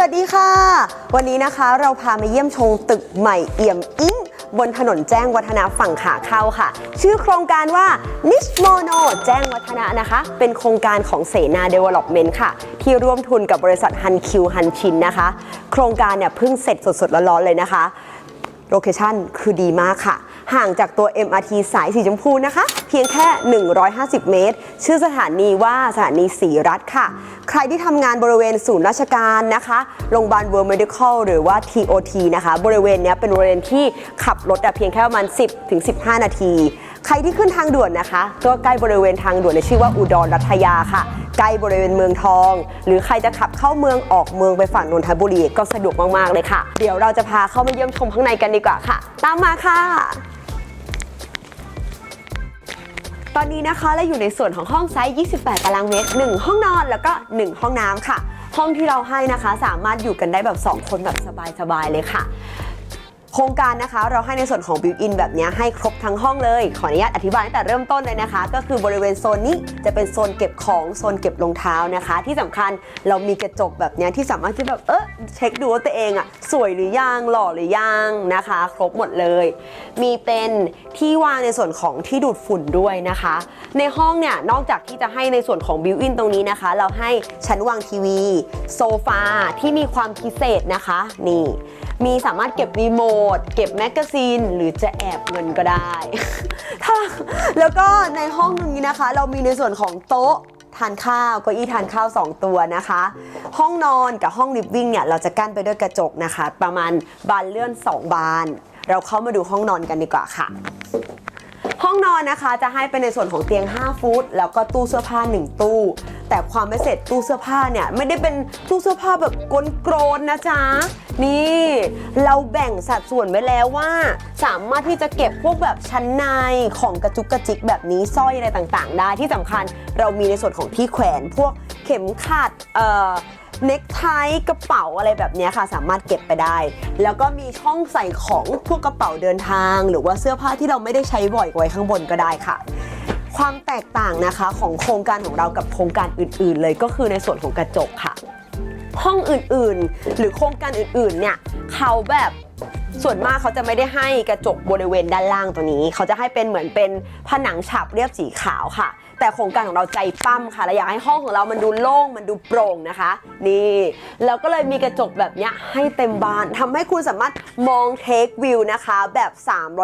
วัสดีค่ะ วันนี้นะคะเราพามาเยี่ยมชมตึกใหม่เอี่ยมอิงบนถนนแจ้งวัฒนะฝั่งขาเข้าค่ะ ชื่อโครงการว่า n i s m o n o แจ้งวัฒนะนะคะ เป็นโครงการของเสนา Development ค่ะ ที่ร่วมทุนกับบริษัทฮันคิวฮันชินนะคะ โครงการเนี่ยเพิ่งเสร็จสดๆร้อนๆเลยนะคะ โลเคชั่นคือดีมากค่ะ ห่างจากตัว MRT สายสีชมพูนะคะ เพียงแค่ 150 เมตร ชื่อสถานีว่าสถานีสีรัฐค่ะ ใครที่ทำงานบริเวณศูนย์ราชการนะคะโรงพยาบาล World Medical หรือว่า TOT นะคะ บริเวณนี้เป็นบริเวณที่ขับรถเพียงแค่ประมาณ 10-15 นาที ใครที่ขึ้นทางด่วนนะคะ ก็ใกล้บริเวณทางด่วนในชื่อว่าอุดรรัตยาค่ะใกล้บริเวณเมืองทอง หรือใครจะขับเข้าเมืองออกเมืองไปฝั่งนนทบุรีก็สะดวกมาก ๆ เลยค่ะ เดี๋ยวเราจะพาเข้ามาเยี่ยมชมข้างในกันดีกว่าค่ะ ตามมาค่ะ ตอนนี้นะคะเราอยู่ในส่วนของห้องไซส์ 28 ตารางเมตร 1 ห้องนอนแล้วก็ 1 ห้องน้ำค่ะ ห้องที่เราให้นะคะสามารถอยู่กันได้แบบ 2 คนแบบสบายๆเลยค่ะ โครงการนะคะ เราให้ในส่วนของบิวอินแบบนี้ให้ครบทั้งห้องเลย ขออนุญาตอธิบายตั้งแต่เริ่มต้นเลยนะคะ ก็คือบริเวณโซนนี้จะเป็นโซนเก็บของโซนเก็บรองเท้านะคะ ที่สำคัญเรามีกระจกแบบนี้ที่สามารถที่แบบเออเช็คดูว่าตัวเองอะสวยหรือยังหล่อหรือยังนะคะ ครบหมดเลย มีเป็นที่วางในส่วนของที่ดูดฝุ่นด้วยนะคะ ในห้องเนี่ยนอกจากที่จะให้ในส่วนของบิวอินตรงนี้นะคะ เราให้ชั้นวางทีวี โซฟาที่มีความพิเศษนะคะนี่มีสามารถเก็บรีโมทเก็บแมกกาซีน หรือจะแอบเงินก็ได้ ถ้าแล้วก็ในห้องนี้นะคะ เรามีในส่วนของโต๊ะทานข้าวเก้าอี้ทานข้าว 2 ตัวนะคะ ห้องนอนกับห้องลิฟวิ่งเนี่ยเราจะกั้นไปด้วยกระจกนะคะ ประมาณบานเลื่อน 2 บาน เราเข้ามาดูห้องนอนกันดีกว่าค่ะ ห้องนอนนะคะจะให้เป็นในส่วนของเตียง 5 ฟุต แล้วก็ตู้เสื้อผ้า 1 ตู้ แต่ความไม่เสร็จตู้เสื้อผ้าเนี่ยไม่ได้เป็นตู้เสื้อผ้าแบบกลโกรนนะจ๊ะ นี่ เราแบ่งสัดส่วนไว้แล้วว่า สามารถที่จะเก็บพวกแบบชั้นในของกระจุกกระจิกแบบนี้สร้อยอะไรต่างๆ ได้ที่สำคัญเรามีในส่วนของที่แขวนพวกเข็มขัดเอ่อเน็กไทกระเป๋าอะไรแบบนี้ค่ะ สามารถเก็บไปได้ แล้วก็มีช่องใส่ของพวกกระเป๋าเดินทาง หรือว่าเสื้อผ้าที่เราไม่ได้ใช้บ่อยไว้ข้างบนก็ได้ค่ะ ความแตกต่างนะคะของโครงการของเรากับโครงการอื่น ๆ เลยก็คือในส่วนของกระจกค่ะ ห้องอื่นๆ หรือโครงการอื่นๆเนี่ยเขาแบบส่วนมากเขาจะไม่ได้ให้กระจกบริเวณด้านล่างตัวนี้ เขาจะให้เป็นเหมือนเป็นผนังฉาบเรียบสีขาวค่ะ แต่โครงการของเราใจปั้มค่ะเราอยากให้ห้องของเรามันดูโล่งมันดูโปร่งนะคะ นี่เราก็เลยมีกระจกแบบเนี้ยให้เต็มบานทำให้คุณสามารถมองเทควิวนะคะ แบบ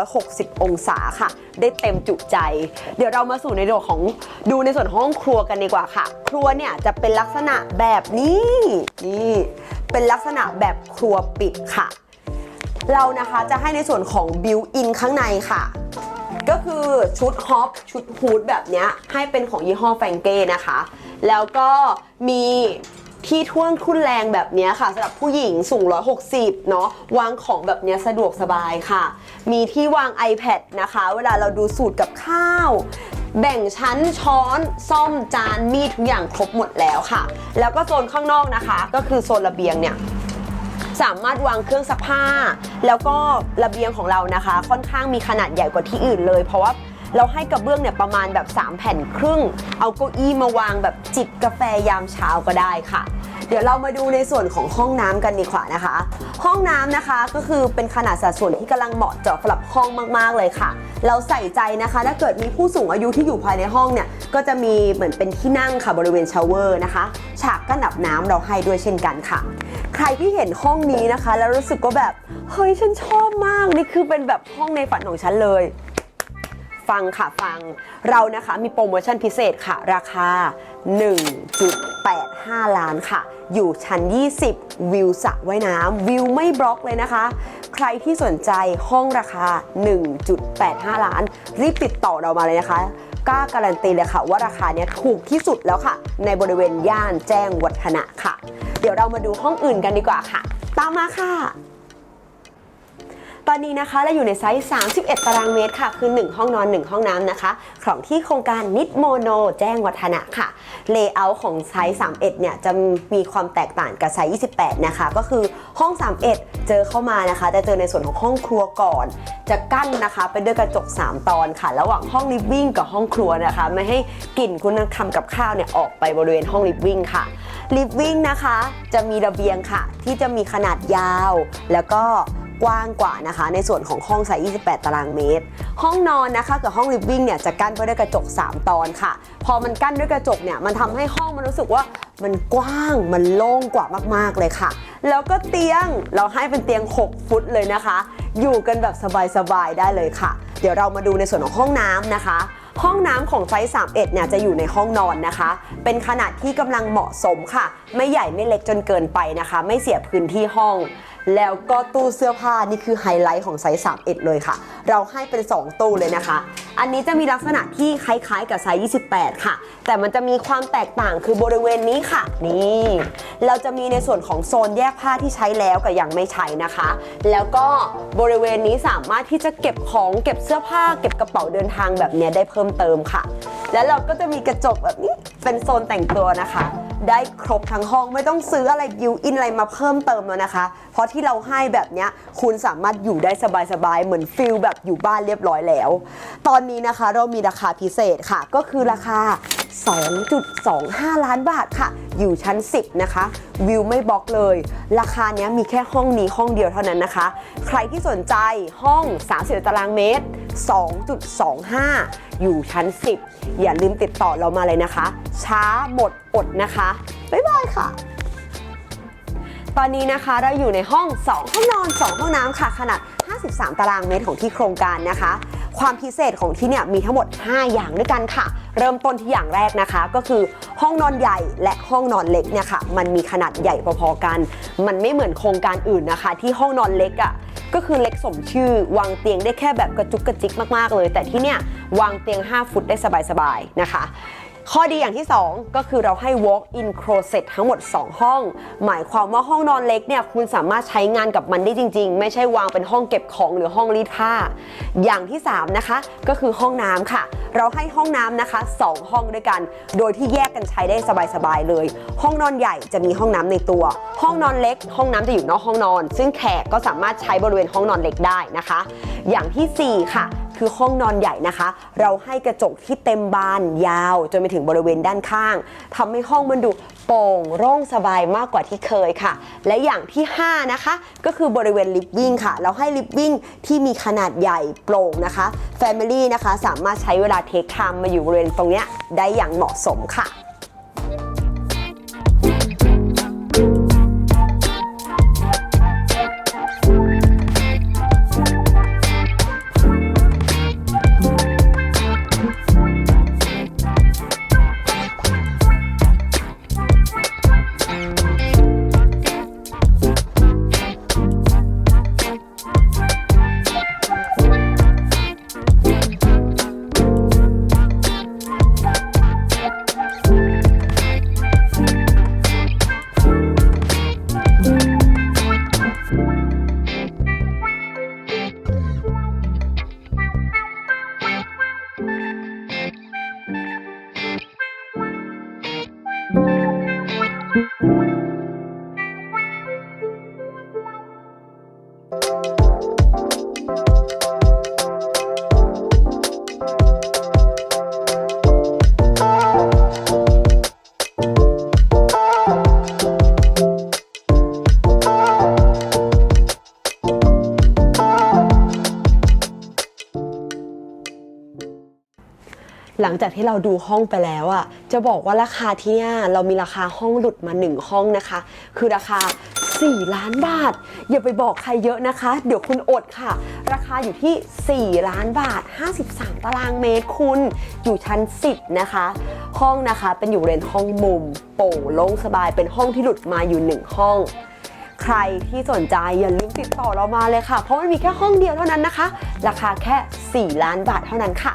360 องศาค่ะ ได้เต็มจุใจ เดี๋ยวเรามาสู่ในเรื่องของดูในส่วนห้องครัวกันดีกว่าค่ะ ครัวเนี่ยจะเป็นลักษณะแบบนี้นี่เป็นลักษณะแบบครัวปิดค่ะ เรานะคะจะให้ในส่วนของบิวอินข้างในค่ะ ก็คือชุดฮอปชุดฮูดแบบนี้ให้เป็นของยี่ห้อแฟงเก้นะคะ แล้วก็มีที่ท่วงทุนแรงแบบนี้ค่ะสำหรับผู้หญิงสูง 160 เนาะวางของแบบนี้สะดวกสบายค่ะ มีที่วาง iPad นะคะ เวลาเราดูสูตรกับข้าว แบ่งชั้นช้อนซ่อมจานมีดทุกอย่างครบหมดแล้วค่ะ แล้วก็โซนข้างนอกนะคะ ก็คือโซนระเบียงเนี่ย สามารถวางเครื่องซักผ้า แล้วก็ระเบียงของเรานะคะ ค่อนข้างมีขนาดใหญ่กว่าที่อื่นเลย เพราะว่าเราให้กระเบื้องเนี่ยประมาณแบบ 3 แผ่นครึ่ง เอาเก้าอี้มาวางแบบจิบกาแฟยามเช้าก็ได้ค่ะ เดี๋ยวเรามาดูในส่วนของห้องน้ำกันดีกว่านะคะ ห้องน้ำนะคะก็คือเป็นขนาดสัดส่วนที่กำลังเหมาะเจาะสำหรับห้องมากๆเลยค่ะ เราใส่ใจนะคะ ถ้าเกิดมีผู้สูงอายุที่อยู่ภายในห้องเนี่ยก็จะมีเหมือนเป็นที่นั่งค่ะบริเวณชาวเวอร์นะคะ ฉากกั้นดับน้ำเราให้ด้วยเช่นกันค่ะ ใครที่เห็นห้องนี้นะคะ แล้วรู้สึกว่าแบบเฮ้ยฉันชอบมากนี่คือเป็นแบบห้องในฝันของฉันเลย ฟังค่ะฟังเรานะคะมีโปรโมชั่นพิเศษค่ะ ราคา 1.85 ล้านค่ะ อยู่ชั้น 20 วิวสระว่ายน้ำวิวไม่บล็อกเลยนะคะ ใครที่สนใจห้องราคา 1.85 ล้าน รีบติดต่อเรามาเลยนะคะกล้าการันตีเลยค่ะ ว่าราคาเนี้ยถูกที่สุดแล้วค่ะ ในบริเวณย่านแจ้งวัฒนะค่ะ เดี๋ยวเรามาดูห้องอื่นกันดีกว่าค่ะ ตามมาค่ะ ตอนนี้นะคะเราอยู่ในไซส์ 31 ตารางเมตรค่ะ คือ 1 ห้องนอน 1 ห้องน้ำนะคะ ของที่โครงการนิดโมโน แจ้งวัฒนะค่ะ เลเยอร์ของไซส์ 31 เนี่ย จะมีความแตกต่างกับไซส์ 28 นะคะ ก็คือห้อง 31 เจอเข้ามานะคะ จะเจอในส่วนของห้องครัวก่อน จะกั้นนะคะเป็นด้วยกระจก 3 ตอนค่ะ ระหว่างห้องลิฟวิ่งกับห้องครัวนะคะ ไม่ให้กลิ่นคุณทำกับข้าวเนี่ยออกไปบริเวณห้องลิฟวิ่งค่ะลิฟวิ่งนะคะ จะมีระเบียงค่ะ ที่จะมีขนาดยาว แล้วก็ กว้างกว่านะคะ ในส่วนของห้องไซส์28 ตารางเมตร ห้องนอนนะคะกับห้องลิฟวิ่งเนี่ยจะกั้นไปด้วยกระจก 3 ตอนค่ะ พอมันกั้นด้วยกระจกเนี่ยมันทำให้ห้องมันรู้สึกว่ามันกว้างมันโล่งกว่ามากๆเลยค่ะ แล้วก็เตียงเราให้เป็นเตียง 6 ฟุตเลยนะคะ อยู่กันแบบสบายๆได้เลยค่ะ เดี๋ยวเรามาดูในส่วนของห้องน้ำนะคะห้องน้ำของไซส์ 31 เนี่ยจะอยู่ในห้องนอนนะคะ เป็นขนาดที่กำลังเหมาะสมค่ะ ไม่ใหญ่ไม่เล็กจนเกินไปนะคะ ไม่เสียพื้นที่ห้อง แล้วก็ตู้เสื้อผ้านี่คือไฮไลท์ของไซส์31 เลยค่ะ เราให้เป็น 2 ตู้เลยนะคะ อันนี้จะมีลักษณะที่คล้ายๆกับไซส์28 ค่ะ แต่มันจะมีความแตกต่างคือบริเวณนี้ค่ะ นี่ เราจะมีในส่วนของโซนแยกผ้าที่ใช้แล้วกับยังไม่ใช้นะคะ แล้วก็บริเวณนี้สามารถที่จะเก็บของเก็บเสื้อผ้า เก็บกระเป๋าเดินทางแบบนี้ได้เพิ่มเติมค่ะ แล้วเราก็จะมีกระจกแบบนี้เป็นโซนแต่งตัวนะคะ ได้ครบทั้งห้องไม่ต้องซื้ออะไรบิวอินอะไรมาเพิ่มเติมแล้วนะคะ เพราะที่เราให้แบบนี้คุณสามารถอยู่ได้สบายๆ เหมือนฟิลแบบอยู่บ้านเรียบร้อยแล้ว ตอนนี้นะคะเรามีราคาพิเศษค่ะ ก็คือราคา 2.25 ล้านบาทค่ะ อยู่ชั้น 10 นะคะ วิวไม่บล็อกเลย ราคาเนี้ยมีแค่ห้องนี้ห้องเดียวเท่านั้นนะคะ ใครที่สนใจห้อง 30 ตารางเมตร 2.25 อยู่ชั้น 10 อย่าลืมติดต่อเรามาเลยนะคะ ช้าหมดอดนะคะ บ๊ายบายค่ะตอนนี้นะคะเราอยู่ในห้อง 2 ห้องนอน 2 ห้องน้ำค่ะ ขนาด 53 ตารางเมตรของที่โครงการนะคะ ความพิเศษของที่เนี่ยมีทั้งหมด 5 อย่างด้วยกันค่ะ เริ่มต้นที่อย่างแรกนะคะ ก็คือห้องนอนใหญ่และห้องนอนเล็กเนี่ยค่ะ มันมีขนาดใหญ่พอๆกัน มันไม่เหมือนโครงการอื่นนะคะ ที่ห้องนอนเล็กอะ่ะก็คือเล็กสมชื่อ วางเตียงได้แค่แบบกระจุกกระจิกมากๆเลย แต่ที่เนี่ยวางเตียง 5 ฟุตได้สบายๆนะคะ ข้อดีอย่างที่ 2 ก็คือเราให้ walk in closet ทั้งหมด 2 ห้อง หมายความว่าห้องนอนเล็กเนี่ยคุณสามารถใช้งานกับมันได้จริง ๆ ไม่ใช่วางเป็นห้องเก็บของหรือห้องรีดผ้า อย่างที่ 3 นะคะ ก็คือห้องน้ำค่ะ เราให้ห้องน้ำนะคะ 2 ห้องด้วยกัน โดยที่แยกกันใช้ได้สบายๆเลย ห้องนอนใหญ่จะมีห้องน้ำในตัว ห้องนอนเล็ก ห้องน้ำจะอยู่นอกห้องนอน ซึ่งแขกก็สามารถใช้บริเวณห้องนอนเล็กได้นะคะ อย่างทีสี่4 ค่ะ คือห้องนอนใหญ่นะคะ เราให้กระจกที่เต็มบานยาวจนไปถึงบริเวณด้านข้างทำให้ห้องมันดูโปร่งโล่งสบายมากกว่าที่เคยค่ะ และอย่างที่ 5 นะคะ ก็คือบริเวณลิฟวิ่งค่ะ เราให้ลิฟวิ่งที่มีขนาดใหญ่โปร่งนะคะ Family นะคะสามารถใช้เวลาเทคไทม์มาอยู่บริเวณตรงเนี้ยได้อย่างเหมาะสมค่ะ หลังจากที่เราดูห้องไปแล้วอะจะบอกว่าราคาที่เนี่ยเรามีราคาห้องหลุดมา 1 ห้องนะคะ คือราคา 4 ล้านบาท อย่าไปบอกใครเยอะนะคะ เดี๋ยวคุณอดค่ะ ราคาอยู่ที่ 4 ล้านบาท 53 ตารางเมตรคุณ อยู่ชั้น 10 นะคะ ห้องนะคะเป็นอยู่เรนห้องมุม โปร่งโล่งสบายเป็นห้องที่หลุดมาอยู่ 1 ห้องใครที่สนใจอย่าลืมติดต่อเรามาเลยค่ะ เพราะมันมีแค่ห้องเดียวเท่านั้นนะคะ ราคาแค่ 4 ล้านบาทเท่านั้นค่ะ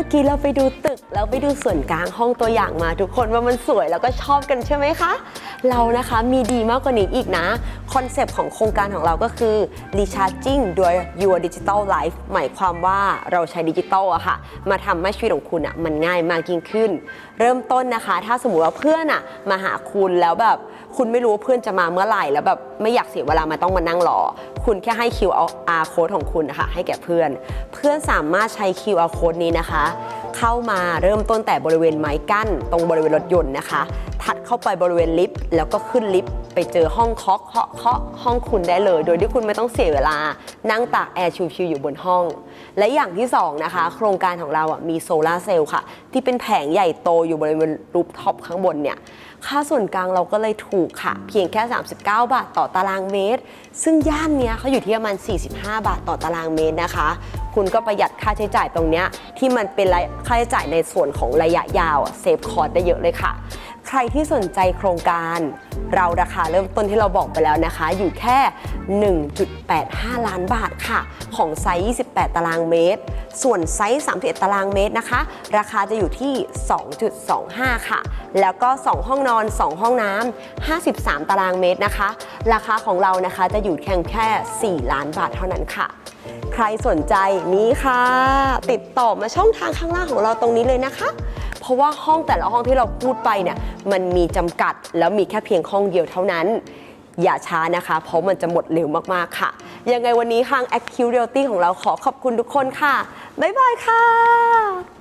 มื่อกี้เราไปดูตึกแล้วไปดูส่วนกลางห้องตัวอย่างมาทุกคนว่ามันสวยแล้วก็ชอบกันใช่ไหมคะ เรานะคะมีดีมากกว่านี้อีกนะ คอนเซปต์ของโครงการของเราก็คือ recharging โดย your digital life หมายความว่าเราใช้ดิจิตอลอะค่ะ มาทำให้ชีวิตของคุณอะมันง่ายมากยิ่งขึ้น เริ่มต้นนะคะ ถ้าสมมติว่าเพื่อนอะมาหาคุณแล้วแบบคุณไม่รู้ว่าเพื่อนจะมาเมื่อไหร่แล้วแบบไม่อยากเสียเวลามาต้องมานั่งรอคุณแค่ให้ QR code ของคุณนะคะให้แก่เพื่อน เพื่อนสามารถใช้ QR code นี้นะคะเข้ามาเริ่มต้นแต่บริเวณไม้กั้น ตรงบริเวณรถยนต์นะคะ ถัดเข้าไปบริเวณลิฟต์แล้วก็ขึ้นลิฟต์ไปเจอห้องเคาะเคาะเคาะห้องคุณได้เลย โดยที่คุณไม่ต้องเสียเวลา นั่งตากแอร์ชิวๆอยู่บนห้อง และอย่างที่สองนะคะ โครงการของเราอะมีโซลาเซลล์ค่ะ ที่เป็นแผงใหญ่โตอยู่บริเวณรูปท็อปข้างบนเนี่ย ค่าส่วนกลางเราก็เลยถูกค่ะ เพียงแค่ 39 บาทต่อตารางเมตร ซึ่งย่านนี้เขาอยู่ที่ประมาณ 45 บาทต่อตารางเมตรนะคะ คุณก็ประหยัดค่าใช้จ่ายตรงเนี้ยที่มันเป็นค่าใช้จ่ายในส่วนของระยะยาวเซฟคอร์สได้เยอะเลยค่ะ ใครที่สนใจโครงการ เราราคาเริ่มต้นที่เราบอกไปแล้วนะคะ อยู่แค่ 1.85 ล้านบาทค่ะ ของไซส์ 28 ตารางเมตร ส่วนไซส์ 31 ตารางเมตรนะคะ ราคาจะอยู่ที่ 2.25 ค่ะ แล้วก็ 2 ห้องนอน 2 ห้องน้ำ53 ตารางเมตรนะคะ ราคาของเรานะคะจะอยู่แค่แค่ 4 ล้านบาทเท่านั้นค่ะใครสนใจนี้ค่ะ ติดต่อมาช่องทางข้างล่างของเราตรงนี้เลยนะคะ ราะว่าห้องแต่ละห้องที่เราพูดไปเนี่ยมันมีจำกัดแล้วมีแค่เพียงห้องเดียวเท่านั้น อย่าช้านะคะ เพราะมันจะหมดเร็วมากๆค่ะ ยังไงวันนี้ทาง a c u r e Realty ของเราขอขอบคุณทุกคนค่ะ บ๊ายบายค่ะ